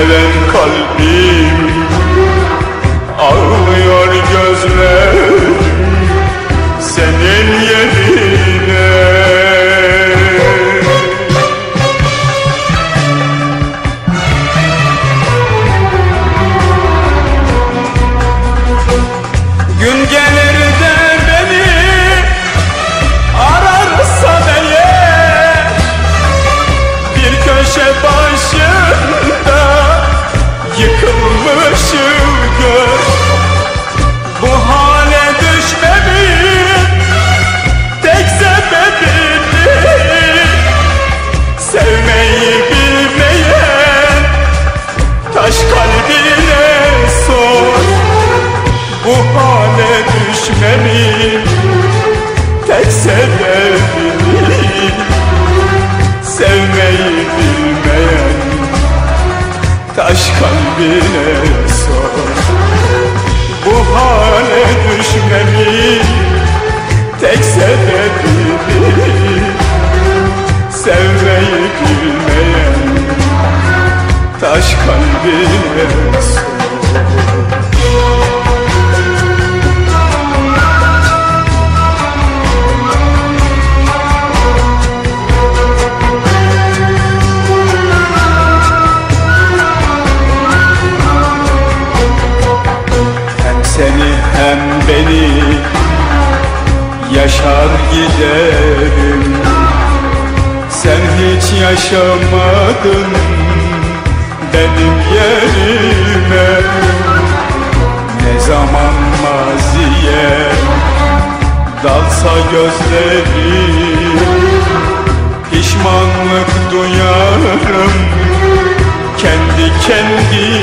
Seven kalbim Ağlıyor gözlerim Senin yerine. Gün gelir de beni ararsan eğer Bir köşe başında yıkılmışım gör Bu hale düşmemin tek sebebini Sevmeyi bilmeyen taş kalbine sor. Bu hale düşmemin tek sebebini taş kalbine sor Bu hale düşmemin tek sebebini Sevmeyi bilmeyen taş kalbine sor yaşar giderim. Sen hiç yaşamadın benim yerime. Ne zaman maziye dalsa gözlerim Pişmanlık duyarım. Kendi kendime